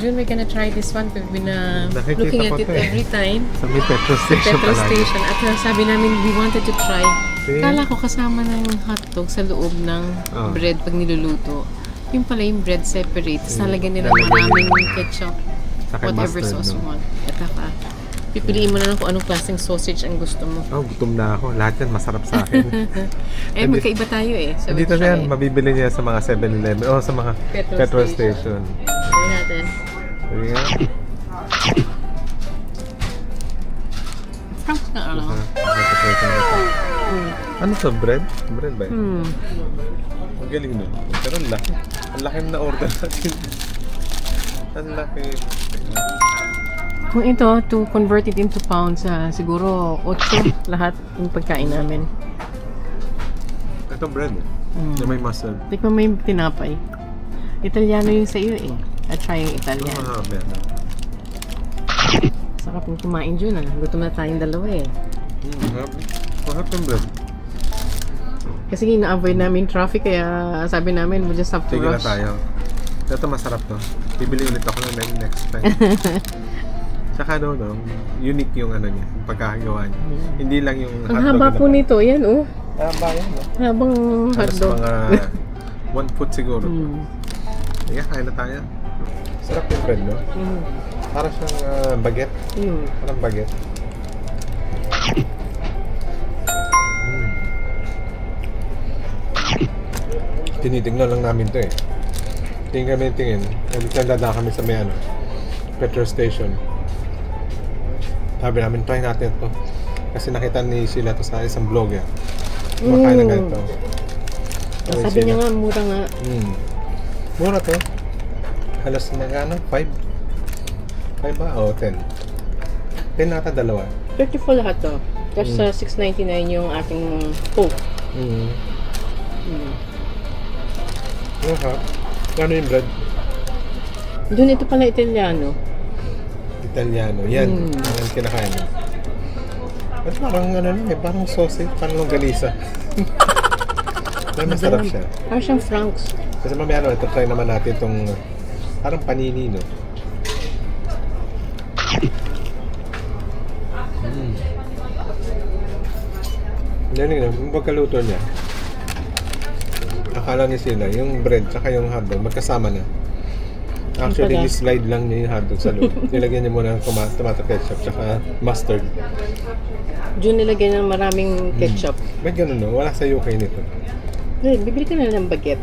this one, we've been uh, Nakikita looking ko at it to eh. every time. Sa may petrol station petrol palagi. station. At uh, sabi namin, we wanted to try. See? Kala ko kasama ng hotdog sa loob ng Oh. bread pag niluluto. Yung pala yung bread separate. Tapos nalagyan nila Lalagyan maraming ketchup, Saka whatever mustard, sauce no? you want. At saka, pipiliin mo na lang kung anong klaseng sausage ang gusto mo. Oh, gutom na ako. Lahat yan masarap sa akin. Eh, Hindi- magkaiba tayo eh. So, Dito na yan, try. mabibili niya sa mga 7-Eleven. O, sa mga Petrol petrol, station. station. Natin. Nga. Franks na ano. Ano to? Bread? Bread ba yun? Hmm. Ang galing nun. Pero ang laki. Ang laki na order natin. ang laki. Kung ito, to convert it into pounds, ah, siguro 8 lahat yung pagkain namin. Ito bread eh. Mm. Na may mustard. Tikman mo yung tinapay. Italiano yung sa iyo eh. At try yung Italian. Ah, meron. Sarap yung kumain dyan ah. Gutom na tayong dalawa eh. Mm, harap. Harap yung bread. Kasi ina-avoid namin traffic kaya sabi namin we just have to Sige na rush. tayo. Ito masarap to. Bibili ulit ako ng ne- next time. Tsaka ano, no, unique yung ano niya, yung pagkakagawa niya. Hindi lang yung Ang haba po nito. Yan oh. Haba no? Habang Halos hotdog. mga one foot siguro. Mm. Sige, kain na tayo. Sarap yung bread, no? Mm. Para siyang ah, baguette. Mm. Parang baguette. Mm. Tinitingnan lang namin to eh. Tingin kami tingin. Every time dada kami sa may ano, petrol station. Sabi namin, try natin to. Kasi nakita ni Sheila to sa isang vlogger. Kumakain ng Mm. ganito. Sabi Sabi niya nga mura nga. Mm. Mura to. Halos mga ano, 5? 5 ba? O, 10. 10 nata dalawa. 34 lahat to. Tapos Mm. sa 6.99 yung ating Coke. Mm. Mm. Ano ha? Ano yung bread? Doon ito pala Italiano. Italiano. Yan. Mm. Ang kinakain mo. At parang ano lang eh, parang sausage, parang longganisa. Pero masarap siya. Parang siyang Franks. Kasi mamaya ano, ito try naman natin itong parang panini, no? Mm. Galing na, yung pagkaluto niya. Akala ni sila, yung bread tsaka yung hotdog magkasama na. Actually, pala? ni-slide lang niya yung hotdog sa loob. Nilagyan niya muna ng toma- tomato ketchup tsaka mustard. Doon nilagyan ng maraming ketchup. Ba't ganun no? Wala sa UK nito. Bibili ka na ng baguette.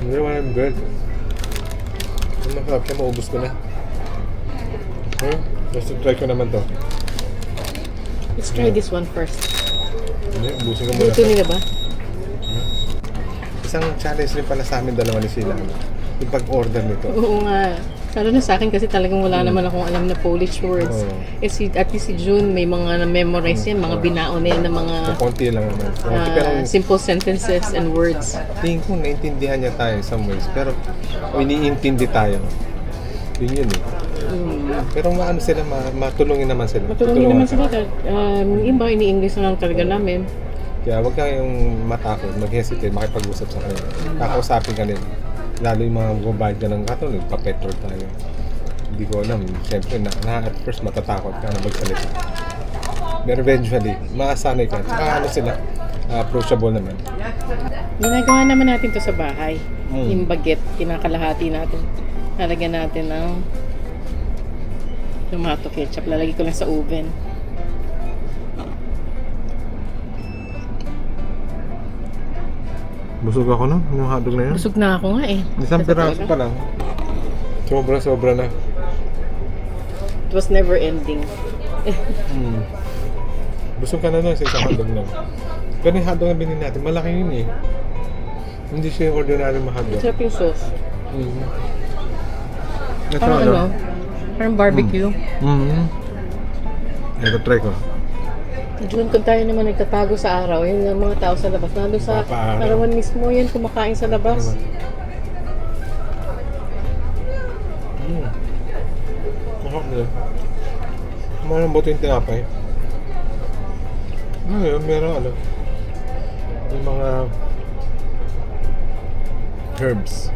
Hindi wala yung bread. Ang masarap siya, maubos ko na. Huh? Gusto try ko naman to. Let's try this one first. Hindi, ubusin ko muna. Luto nila ba? Isang challenge rin pala sa amin dalawa ni Sheila. Yung pag-order nito. Oo nga. Lalo na sa akin kasi talagang wala naman akong alam na Polish words. Oo. Eh si, at least si June may mga na-memorize yan, mga binaon na yan ng mga So, konti lang naman. Konti, ah, pero simple sentences and words. tingin ko naintindihan niya tayo in some ways. Pero iniintindi tayo. Yun yun eh. Hmm. Pero maano sila, ma matulungin naman sila. Matulungin naman Tutulungan sila. Um, iba, ini-English na lang talaga namin. Kaya huwag kayong matakot, mag-hesitate, makipag-usap sa kanila. Kakausapin ka nila. Lalo yung mga bubayad ka ng kato, nagpa-petrol tayo. Hindi ko alam. Siyempre, na, na, at first matatakot ka na magsalita. Pero eventually, maasanay ka. Tsaka ano sila, approachable naman. Ginagawa naman natin to sa bahay. Mm. Yung baguette, kinakalahati natin. Lalagyan natin ng tomato ketchup. Lalagay ko lang sa oven. Busog ako no, yung hotdog na yun. Busog na ako nga eh. Isang Sa piraso pa lang. Sobra-sobra na. It was never ending. Mm. Busog ka na nun sa isang hotdog lang. Pero yung hotdog na binili natin, malaki yun eh. Hindi siya yung ordinary mga hotdog. Sarap yung sauce. Mm. Ito Parang ano, parang barbecue. Mm. Ito, try ko. June, kung tayo naman nagtatago sa araw, yun ang mga tao sa labas. Nandun sa Papaaraw. arawan mismo, yan kumakain sa labas. Mm. Masarap nila. Malambot yung tinapay. Ano yun, meron ano. Yung mga herbs.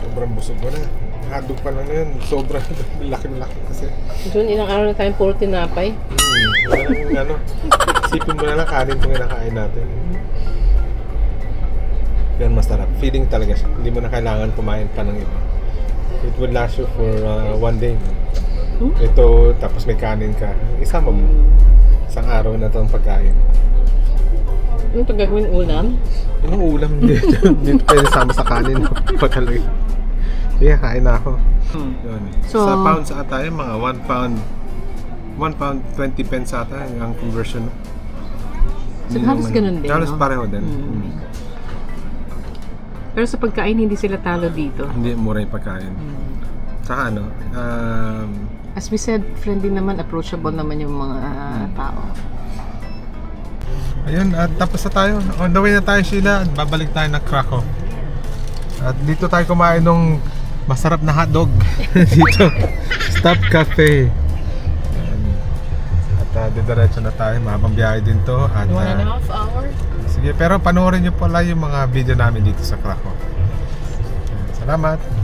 sobrang busog ko na. Hotdog pa lang na yun. Sobrang laki-laki kasi. Jun, ilang araw na tayong puro tinapay. Hmm, walang ano. Isipin mo na lang kanin itong kinakain natin. Yan masarap. Feeling talaga siya. Hindi mo na kailangan kumain pa ng iba. It would last you for uh, one day. Hmm? Ito, tapos may kanin ka. Isama mo. Isang araw na itong pagkain. Ano ito gagawin ulam? Yung ulam dito, dito pwede sama sa kanin. Pagkalagay. Sige, kain na ako. Yun. So- sa pounds ata yun, mga 1 pound 1 pound 20 pence ata ang conversion. So, Yun halos yung- ganun din, Halos no? pareho din. Mm. Mm. Pero sa pagkain, hindi sila talo dito. Hindi mura yung pagkain. Saka ano, um, As we said, friendly naman, approachable naman yung mga ah, tao. ayun, at tapos na tayo. On the way na tayo, Sheila. At babalik tayo ng Krakow. At dito tayo kumain ng masarap na hotdog. dito. Stop Cafe. Uh, didiretso na tayo. Mahabang biyahe din to. At, One and a ah, half hour? sige, pero panoorin nyo pala yung mga video namin dito sa Krakow. Salamat.